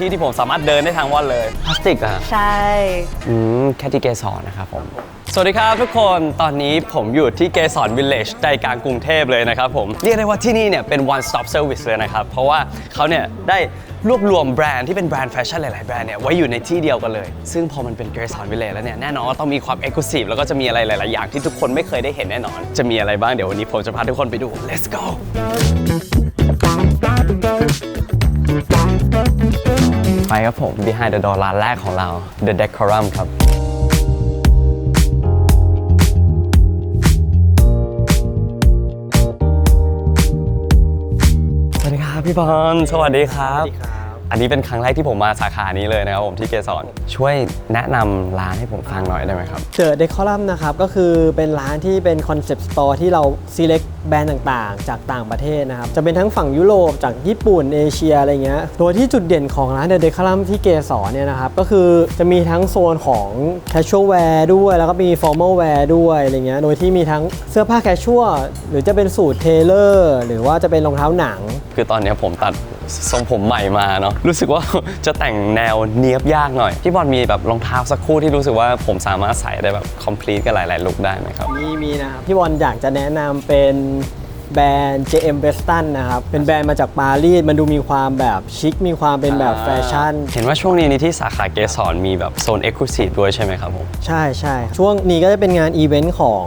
ที่ที่ผมสามารถเดินได้ทั้งวันเลยพลาสติกอะใช่ อืมแค่ที่เกสรนะครับผม สวัสดีครับทุกคนตอนนี้ผมอยู่ที่เกสรวิลเลจใจกลางกรุงเทพเลยนะครับผม เรียกได้ว่าที่นี่เนี่ยเป็น one stop service เลยนะครับ เพราะว่าเขาเนี่ยได้รวบรวมแบรนด์ที่เป็นแบรนด์แฟชั่นหลาย ๆ แบรนด์เนี่ยไว้อยู่ในที่เดียวกันเลย ซึ่งพอมันเป็นเกสรวิลเลจแล้วเนี่ยแน่นอนว่าต้องมีความเอกลูซีฟแล้วก็จะมีอะไรหลาย ๆ อย่างที่ทุกคนไม่เคยได้เห็นแน่นอน จะมีอะไรบ้างเดี๋ยววันนี้ผมจะพาทุกคนไปดู let's go ไป ครับผม behind the door ร้านแรกของเรา the decorum ครับ สวัสดีครับพี่บอลสวัสดีครับ อันนี้เป็นครั้งแรกที่ผมมาสาขานี้เลยนะครับผมที่เกสรช่วยแนะนำร้านให้ผมฟังหน่อยได้ไหมครับ เจอเดคอลัมนะครับ ก็คือเป็นร้านที่เป็นคอนเซปต์สตอร์ที่เรา select แบรนด์ต่างๆ จากต่างประเทศนะครับ จะเป็นทั้งฝั่งยุโรปจากญี่ปุ่น เอเชียอะไรเงี้ยโดยที่จุดเด่นของร้านเดคอลัมที่เกสรเนี่ยนะครับ ก็คือจะมีทั้งโซนของ casual wear ด้วย แล้วก็มี formal wear ด้วยอะไรเงี้ยโดยที่มีทั้งเสื้อผ้า casual หรือจะเป็นสูทเทเลอร์หรือว่าจะเป็นรองเท้าหนัง คือตอนเนี้ยผมตัด ทรงผมใหม่มาเนาะรู้สึกว่าจะแต่งแนวเนี้ยบยากหน่อย พี่บอลมีแบบรองเท้าสักคู่ที่รู้สึกว่าผมสามารถใส่ได้แบบ complete กับหลายๆลุคได้ไหมครับมีมีนะครับพี่บอลอยากจะแนะนำเป็นแบรนด์ JM Weston นะครับ เป็นแบรนด์มาจากปารีส มันดูมีความแบบชิค มีความเป็นแบบแฟชั่น เห็นว่าช่วงนี้นี่ที่สาขาเกสรมีแบบโซน Exclusive ด้วยใช่ไหมครับผม ใช่ใช่ ช่วงนี้ก็จะเป็นงานอีเวนต์ของ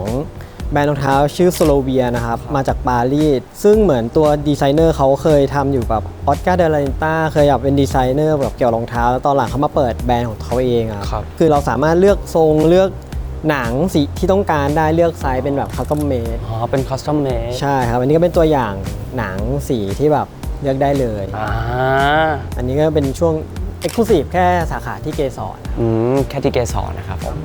แบรนด์รองเท้าชื่อโซโลเวียนะครับมาจากปารีสซึ่งเหมือนตัวดีไซเนอร์เขาเคยทำอยู่แบบออสการ์เดลานิต้าเคยอยากเป็นดีไซเนอร์แบบเกี่ยวกับรองเท้าแล้วตอนหลังเขามาเปิดแบรนด์ของเขาเองอะครับคือเราสามารถเลือกทรงเลือกหนังสีที่ต้องการได้เลือกไซส์เป็นแบบคัสตอมเมดอ๋อ เป็น custom made ใช่ครับ อันนี้ก็เป็นตัวอย่างหนังสีที่แบบเลือกได้เลยอ่าอันนี้ก็เป็นช่วง Exclusive แค่สาขาที่เกสรอืม แค่ที่เกสรนะครับผม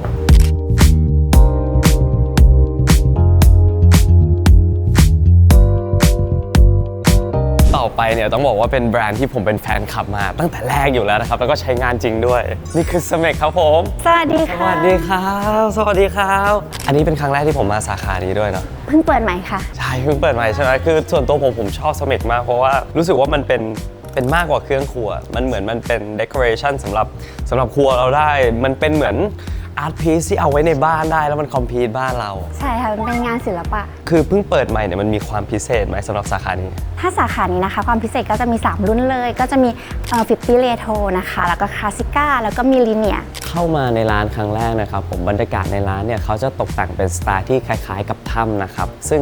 ไปเนี่ยต้องบอกว่าเป็นแบรนด์ที่ผมเป็นแฟนคลับมา ตั้งแต่แรกอยู่แล้วนะครับ แล้วก็ใช้งานจริงด้วย นี่คือสเมกครับผม สวัสดีสค่ะ วัสดีครับ สวัสดีครับ อันนี้เป็นครั้งแรกที่ผมมาสาขานี้ด้วยเนาะ เพิ่งเปิดใหม่ค่ะ ใช่เพิ่งเปิดใหม่ใช่ไหมคือส่วนตัวผมผมชอบสเมกมาก เพราะว่ารู้สึกว่ามันเป็นเป็นมากกว่าเครื่องครัว มันเหมือนมันเป็นเด o r a t i o n สำหรับสำหรับครัวเราได้ มันเป็นเหมือน อาร์ตพีซที่เอาไว้ในบ้านได้แล้วมันคอมพ e t e บ้านเรา ใช่ค่ะมันเป็นงานศิลปะ คือเพิ่งเปิดใหม่เนี่ยมันมีความพิเศษไหมสำหรับสาขานี้ ถ้าสาขานี้นะคะ ความพิเศษก็จะมี 3 รุ่นเลย ก็จะมีฟิปปี้เรโทนะคะ แล้วก็คลาสสิก้าแล้วก็มีลิเนียเข้ามาในร้านครั้งแรกนะครับผมบรรยากาศในร้านเนี่ยเขาจะตกแต่งเป็นสไตล์ที่คล้ายๆกับถ้ำนะครับซึ่ง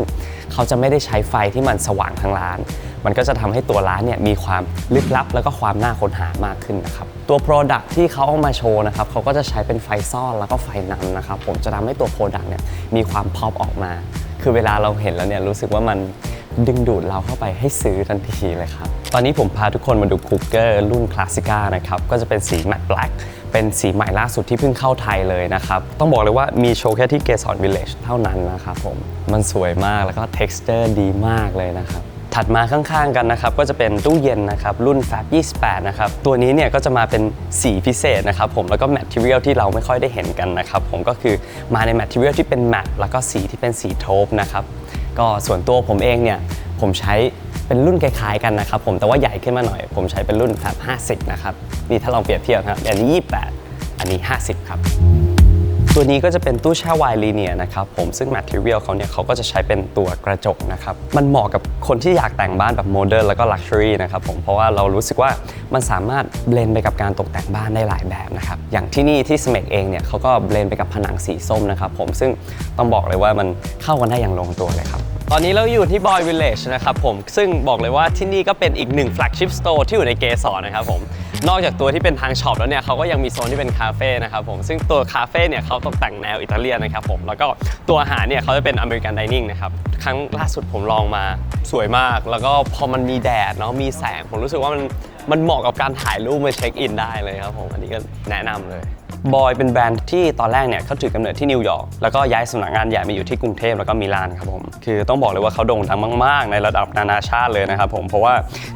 เขาจะไม่ได้ใช้ไฟที่มันสว่างทั้งร้าน มันก็จะทำให้ตัวร้านเนี่ยมีความลึกลับ แล้วก็ความน่าค้นหามากขึ้นนะครับตัว Product ที่เขาเอามาโชว์นะครับเขาก็จะใช้เป็นไฟซ่อนแล้วก็ไฟนำนะครับผมจะทำให้ตัว Product เนี่ยมีความพอปออกมา คือเวลาเราเห็นแล้วเนี่ยรู้สึกว่ามันดึงดูดเราเข้าไปให้ซื้อทันทีเลยครับ ตอนนี้ผมพาทุกคนมาดูคุกเกอร์รุ่นคลาสสิก้านะครับ ก็จะเป็นสี Matte Black เป็นสีใหม่ล่าสุดที่เพิ่งเข้าไทยเลยนะครับ ต้องบอกเลยว่ามีโชว์แค่ที่เกสรวิลเลจเท่านั้นนะครับผม มันสวยมากแล้วก็ texture ดีมากเลยนะครับ ถัดมาข้างๆกันนะครับก็จะเป็นตู้เย็นนะครับรุ่น Fab 28 นะครับ ตัวนี้เนี่ยก็จะมาเป็นสีพิเศษนะครับผมแล้วก็ material ที่เราไม่ค่อยได้เห็นกันนะครับผมก็คือมาใน material ที่เป็นแมตแล้วก็สีที่เป็นสีโทปนะครับก็ส่วนตัวผมเองเนี่ยผมใช้เป็นรุ่นคล้ายๆกันนะครับผมแต่ว่าใหญ่ขึ้นมาหน่อย ผมใช้เป็นรุ่น Fab 50 นะครับนี่ถ้าลองเปรียบเทียบครับอันนี้ 28 อันนี้ 50 ครับ ตัวนี้ก็จะเป็นตู้แช่ไวน์ลีเนียนะครับผมซึ่ง Material เขาเนี่ยเขาก็จะใช้เป็นตัวกระจกนะครับ มันเหมาะกับคนที่อยากแต่งบ้านแบบโมเดิร์นแล้วก็ลักชัวรี่นะครับผมเพราะว่าเรารู้สึกว่ามันสามารถเบลนไปกับการตกแต่งบ้านได้หลายแบบนะครับ อย่างที่นี่ที่สเมกเองเนี่ยเขาก็เบลนไปกับผนังสีส้มนะครับผมซึ่งต้องบอกเลยว่ามันเข้ากันได้อย่างลงตัวเลยครับตอนนี้เราอยู่ที่ Boy Village นะครับผมซึ่งบอกเลยว่าที่นี่ก็เป็นอีกหนึ่ง flagship store ที่อยู่ในเกสรนะครับผม นอกจากตัวที่เป็นทางช็อปแล้วเนี่ยเขาก็ยังมีโซนที่เป็นคาเฟ่นะครับผมซึ่งตัวคาเฟ่เนี่ยเขาตกแต่งแนวอิตาเลียนนะครับผมแล้วก็ตัวอาหารเนี่ยเขาจะเป็นอเมริกันดิเนิ่งนะครับครั้งล่าสุดผมลองมาสวยมาก แล้วก็พอมันมีแดดเนาะมีแสงผมรู้สึกว่ามันมันเหมาะกับการถ่ายรูปมาเช็คอินได้เลยครับผมอันนี้ก็แนะนำเลย บอยเป็นแบรนด์ที่ตอนแรกเนี่ยเขาถือกำเนิดที่นิวยอร์กแล้วก็ย้ายสำนักงานใหญ่มาอยู่ที่กรุงเทพแล้วก็มิลานครับผมคือต้องบอกเลยว่าเขาโด่งดังมาก ๆ ในระดับนานาชาติเลยนะครับผมเพราะว่า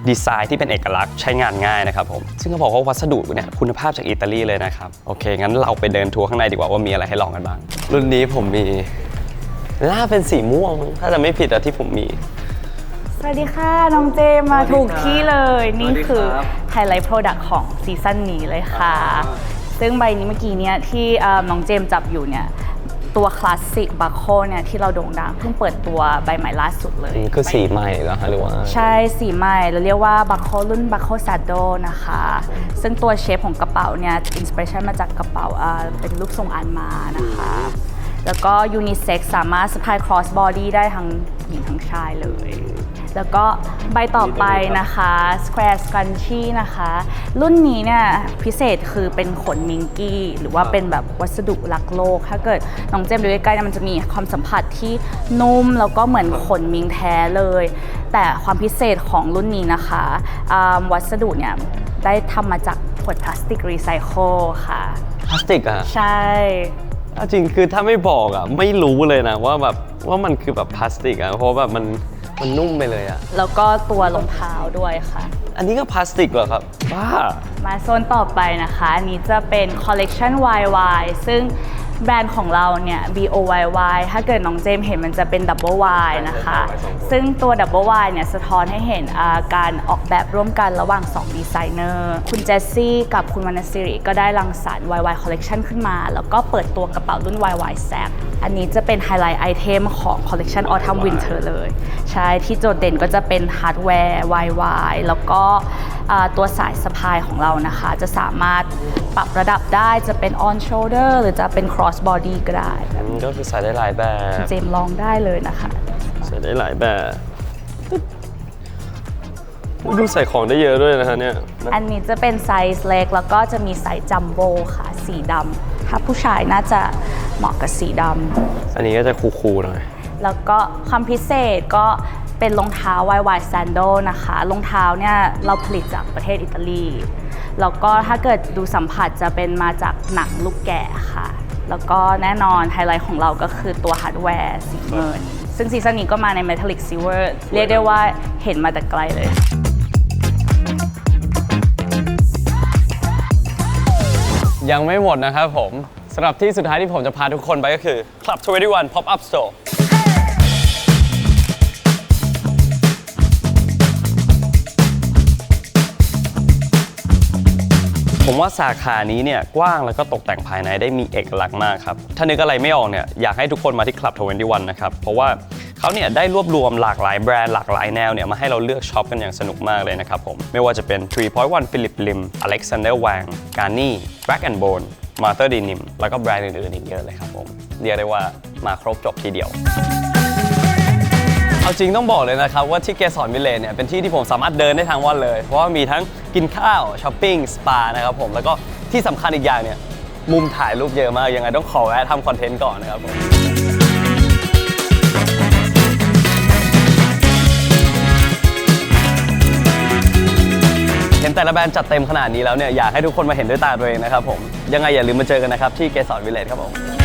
ดีไซน์ที่เป็นเอกลักษณ์ใช้งานง่ายนะครับผมซึ่งเขาบอกว่าวัสดุเนี่ยคุณภาพจากอิตาลีเลยนะครับโอเคงั้นเราไปเดินทัวร์ข้างในดีกว่าว่ามีอะไรให้ลองกันบ้าง รุ่นนี้ผมมีน่าเป็นสีม่วงมั้งถ้าจะไม่ผิดอะที่ผมมีสวัสดีค่ะ น้องเจมมาถูกที่เลย นี่คือไฮไลท์โปรดักต์ของซีซั่นนี้เลยค่ะ ซึ่งใบนี้เมื่อกี้เนี่ยที่เอ่อน้องเจมจับอยู่เนี่ยตัวคลาสสิกบัคโคเนี่ยที่เราโด่งดังเพิ่งเปิดตัวใบใหม่ล่าสุดเลย คือสีใหม่เหรอคะหรือว่า ใช่สีใหม่เราเรียกว่าบัคโครุ่นบัคโคซ a ดโดนะคะ ซึ่งตัวเชฟของกระเป๋าเนี่ยอินสปิเรชันมาจากกระเป๋าอ่าเป็นรูปทรงอันมานะคะ แล้วก็ยูนิเซ็กสามารถสะพายครอสบอดี้ได้ทั้งหญิงทั้งชายเลย แล้วก็ใบต่อไปนะคะ Square Scrunchie นะคะ รุ่นนี้เนี่ยพิเศษคือเป็นขนมิงกี้ หรือว่าเป็นแบบวัสดุรักโลก ถ้าเกิดน้องเจมส์ดูใกล้ๆเนี่ยมันจะมีความสัมผัสที่นุ่ม แล้วก็เหมือนขนมิงแท้เลย แต่ความพิเศษของรุ่นนี้นะคะอ่าวัสดุเนี่ยได้ทำมาจากขวดพลาสติกรีไซเคิลค่ะ พลาสติกอะใช่เอาจริงคือถ้าไม่บอกอะไม่รู้เลยนะว่าแบบว่ามันคือแบบพลาสติกอะเพราะแบบมัน มันนุ่มไปเลยอะแล้วก็ตัวรองเท้าด้วยค่ะ อันนี้ก็พลาสติกเหรอครับบ้า มาโซนต่อไปนะคะ อันนี้จะเป็นคอลเลกชัน YY ซึ่ง แบรนด์ของเราเนี่ย BOYY ถ้าเกิดน้องเจมส์เห็นมันจะเป็น Double Y นะคะ ซึ่งตัว Double Y เนี่ยสะท้อนให้เห็นอ่าการออกแบบร่วมกันระหว่าง 2 ดีไซเนอร์ คุณเจสซี่กับคุณวรรณสิริก็ได้รังสรรค์ YY Collection ขึ้นมา แล้วก็เปิดตัวกระเป๋ารุ่น YY s a c อันนี้จะเป็นไฮไลท์ไอเทมของ Collection Autumn Winter เลย ใช่ที่โดดเด่นก็จะเป็นฮาร์ดแวร์ YY แล้วก็อ่าตัวสายสะพายของเรานะคะ จะสามารถปรับระดับได้จะเป็น on shoulder หรือจะเป็น cross body ก็ได้มันก็คือใส่ได้หลายแบบเจมส์ลองได้เลยนะคะใส่ได้หลายแบบอุ๊ยดูใส่ของได้เยอะด้วยนะฮะเนี่ยอันนี้จะเป็นไซส์เล็กแล้วก็จะมีไซส์จัมโบ้ค่ะ สีดำถ้าผู้ชายน่าจะเหมาะกับสีดำอันนี้ก็จะคูลๆหน่อยแล้วก็ความพิเศษก็ เป็นรองเท้า YY Sandal นะคะรองเท้าเนี่ยเราผลิตจากประเทศอิตาลีแล้วก็ถ้าเกิดดูสัมผัสจะเป็นมาจากหนังลูกแกะค่ะ แล้วก็แน่นอนไฮไลท์ของเราก็คือตัวฮาร์ดแวร์สีเงินซึ่งซีซั่นนี้ก็มาใน Metallic Silver เรียกได้ว่าเห็นมาแต่ไกลเลยยังไม่หมดนะครับผมสำหรับที่สุดท้ายที่ผมจะพาทุกคนไปก็คือ Club 21 Pop Up Store ผมว่าสาขานี้เนี่ยกว้างแล้วก็ตกแต่งภายในได้มีเอกลักษณ์มากครับ ถ้านึกอะไรไม่ออกเนี่ยอยากให้ทุกคนมาที่ Club 21 นะครับ เพราะว่าเขาเนี่ยได้รวบรวมหลากหลายแบรนด์หลากหลายแนวเนี่ยมาให้เราเลือกช็อปกันอย่างสนุกมากเลยนะครับผม ไม่ว่าจะเป็น 3.1 Philip Lim Alexander Wang Garni Black and Bone Martha Denim แล้วก็แบรนด์อื่นๆอีกเยอะเลยครับผมเรียกได้ว่ามาครบจบทีเดียว เอาจริงต้องบอกเลยนะครับว่าที่เกสรวิลเลจเนี่ยเป็นที่ที่ผมสามารถเดินได้ทั้งวันเลย เพราะว่ามีทั้งกินข้าวช้อปปิ้งสปานะครับผมแล้วก็ที่สำคัญอีกอย่างเนี่ยมุมถ่ายรูปเยอะมากยังไงต้องขอแวะทำคอนเทนต์ก่อนนะครับผมเห็นแต่ละแบรนด์จัดเต็มขนาดนี้แล้วเนี่ยอยากให้ทุกคนมาเห็นด้วยตาตัวเองนะครับผมยังไงอย่าลืมมาเจอกันนะครับที่เกสรวิลเลจครับผม